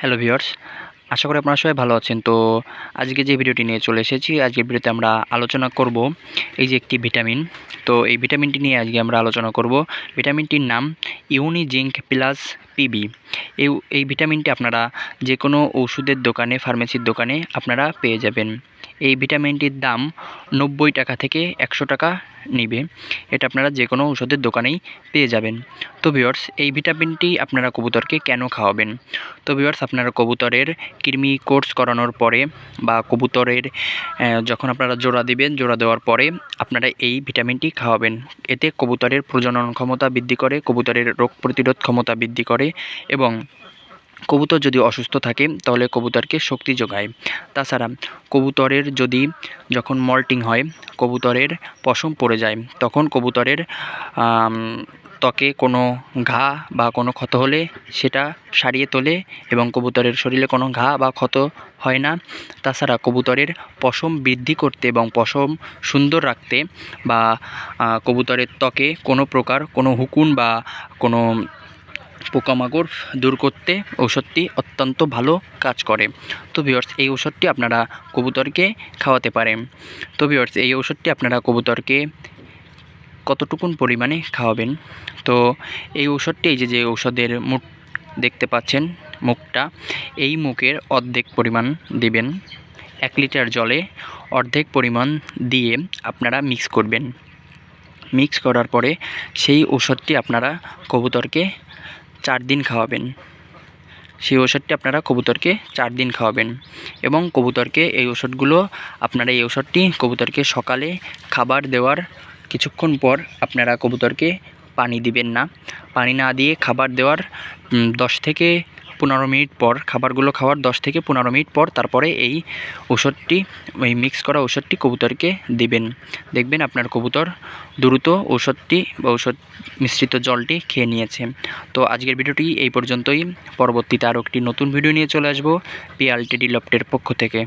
Hello viewers আশা করি আপনারা সবাই ভালো আছেন। তো আজকে যে ভিডিওটি নিয়ে চলে এসেছি, আজকের ভিডিওতে আমরা আলোচনা করব এই যে একটি ভিটামিন। তো এই ভিটামিনটি নিয়ে আজকে আমরা আলোচনা করব। ভিটামিনটির নাম ইউনি জিঙ্ক প্লাস পিবি। এই এই ভিটামিনটি আপনারা যে কোনো ওষুধের দোকানে, ফার্মেসির দোকানে আপনারা পেয়ে যাবেন। এই ভিটামিনটির দাম নব্বই টাকা থেকে একশো টাকা নিবে। এটা আপনারা যে কোনো ওষুধের দোকানেই পেয়ে যাবেন। তো ভিউয়ার্স এই ভিটামিনটি আপনারা কবুতরকে কেন খাওয়াবেন? তো ভিউয়ার্স আপনারা কবুতরের কৃমি কোর্স করানোর পরে বা কবুতরের যখন আপনারা জোড়া দিবেন, জোড়া দেওয়ার পরে আপনারা এই ভিটামিনটি খাওয়াবেন। এতে কবুতরের প্রজনন ক্ষমতা বৃদ্ধি করে, কবুতরের রোগ প্রতিরোধ ক্ষমতা বৃদ্ধি করে এবং কবুতর যদি অসুস্থ থাকে, তাহলে কবুতরকে শক্তি যোগায়। তাছাড়া কবুতরের যদি যখন মল্টিং হয়, কবুতরের পশম পড়ে যায়, তখন কবুতরের ত্বকে কোনো ঘা বা কোনো ক্ষত হলে সেটা সারিয়ে তোলে এবং কবুতরের শরীরে কোনো ঘা বা ক্ষত হয় না। তাছাড়া কবুতরের পশম বৃদ্ধি করতে এবং পশম সুন্দর রাখতে বা কবুতরের ত্বকে কোনো প্রকার কোনো হুকুন বা কোনো পোকামাকড় দূর করতে ঔষধটি অত্যন্ত ভালো কাজ করে। তো ভিওর্স এই ঔষধটি আপনারা কবুতরকে খাওয়াতে পারেন। তো ভিওর্স এই ঔষধটি আপনারা কবুতরকে কতটুকুন পরিমাণে খাওয়াবেন? তো এই ঔষধটি, এই যে যে ঔষধের মুখ দেখতে পাচ্ছেন, মুখটা, এই মুখের অর্ধেক পরিমাণ দিবেন। এক লিটার জলে অর্ধেক পরিমাণ দিয়ে আপনারা মিক্স করবেন। মিক্স করার পরে সেই ঔষধটি আপনারা কবুতরকে চার দিন খাওয়াবেন। সেই ওষুধটি আপনারা কবুতরকে চার দিন খাওয়াবেন এবং কবুতরকে এই ওষুধগুলো আপনারা এই ওষুধটি কবুতরকে সকালে খাবার দেওয়ার কিছুক্ষণ পর আপনারা কবুতরকে পানি দিবেন না। পানি না দিয়ে খাবার দেওয়ার দশ থেকে পনেরো মিনিট পর, খাবারগুলো খাওয়ার দশ থেকে পনেরো মিনিট পর তারপরে এই ওষুধটি এই মিক্স করা ওষুধটি কবুতরকে দিবেন। দেখবেন আপনার কবুতর দ্রুত ঔষধটি বা ঔষধ মিশ্রিত জলটি খেয়ে নিয়েছে। তো আজকের ভিডিওটি এই পর্যন্তই। পরবর্তীতে আরও একটি নতুন ভিডিও নিয়ে চলে আসব পিআলটিডি লপ্টের পক্ষ থেকে।